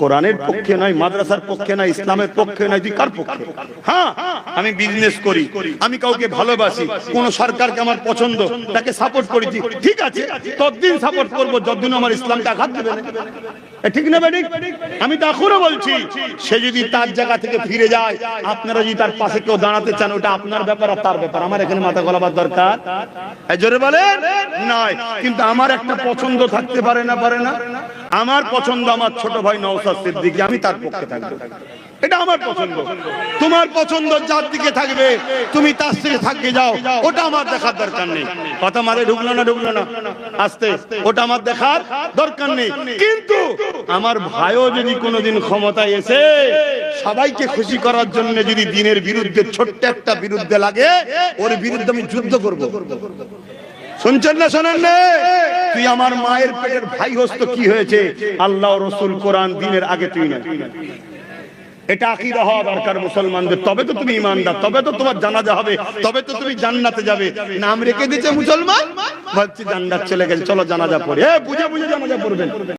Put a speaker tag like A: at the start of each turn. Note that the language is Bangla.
A: কোরআনের পক্ষে নয়, মাদ্রাসার পক্ষে নয়, ইসলামের পক্ষে নয়, তুই কার পক্ষে? হ্যাঁ আমি বিজনেস করি, আমি কাউকে ভালোবাসি, কোন সরকারকে আমার পছন্দ, তাকে সাপোর্ট করেছি ঠিক আছে, ততদিন সাপোর্ট করব, যতদিন আমার ইসলামকে আঘাত দেবে ঠিক না বেঠিক আমি তো এখনও বলছি, সে যদি তার জায়গা থেকে ফিরে যায়, আপনারা যদি তার পাশে কেউ দাঁড়াতে চান, ওটা আপনার ব্যাপার আর তার ব্যাপার। আমার এখানে মাথা গলাবার দরকার? জোরে বলেন? নয় কিন্তু আমার একটা পছন্দ থাকতে পারে না পারে না? আমার পছন্দ আমার ছোট ভাই নওসাদ সিদ্দিকী, আমি তার পক্ষে থাকব। এটা আমার পছন্দ। তোমার পছন্দ যার দিকে থাকবে, তুমি তার থেকে থাকবে যাও, ওটা আমার দেখার দরকার নেই। কথা মারে ঢুকলো না ঢুকলো না। আস্তে, ওটা আমার দেখার দরকার নেই। কিন্তু আমার ভাইও যদি কোনোদিন ক্ষমতায় এসে সবাইকে খুশি করার জন্য যদি দিনের বিরুদ্ধে ছোট্ট একটা বিরুদ্ধে লাগে, ওর বিরুদ্ধে আমি যুদ্ধ করব। শুনছেন না, শোনেন না? তুই আমার মায়ের পেটের ভাই হস্ত কি হয়েছে? আল্লাহ রসুল কোরআন দিনের আগে তুই না। এটা আকিদা হওয়া দরকার মুসলমানদের। তবে তো তুমি ইমানদার, তবে তো তোমার জানাজা হবে, তবে তো তুমি জান্নাতে যাবে। নাম রেখে দিচ্ছে মুসলমান? ভাবছি জান্নাত চলে গেছে, চলো জানাজা পড়ে। বুঝে বুঝে জানাজা পড়বেন।